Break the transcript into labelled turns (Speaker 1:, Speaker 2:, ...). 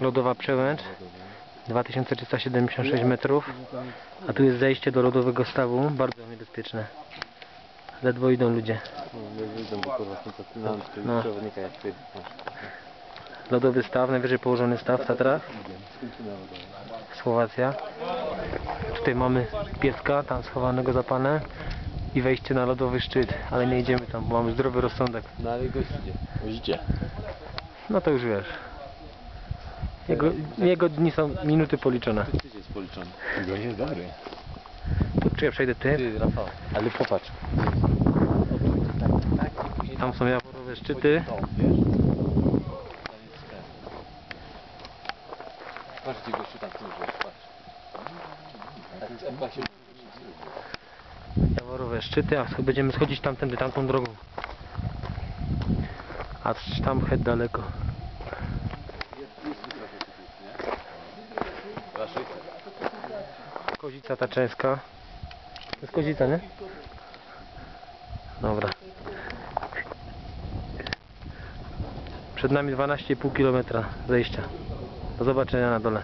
Speaker 1: lodowa przełęcz 2376 metrów. A tu jest zejście do lodowego stawu bardzo niebezpieczne. Ledwo idą ludzie. No. lodowy staw, najwyżej położony staw w Tatrach Słowacja. Tutaj mamy pieska tam schowanego za panem i wejście na lodowy szczyt ale nie idziemy tam, bo mamy zdrowy rozsądek.
Speaker 2: No ale. Idzie.
Speaker 1: no to już wiesz jego, jego dni są minuty policzone
Speaker 2: Ty jest policzony. Jest dobry.
Speaker 1: tu czy ja przejdę ty?
Speaker 2: Ty, Rafał. Ale popatrz.
Speaker 1: tam są jaworowe szczyty
Speaker 2: To? Patrz, gdzie gościu tam wiesz, patrz. Tak, się...
Speaker 1: Jaworowe szczyty, a będziemy schodzić tamtędy, tamtą drogą. A Sztamchet daleko. Kozica Taczeńska. To jest Kozica, nie? Dobra. Przed nami 12,5 km zejścia. Do zobaczenia na dole.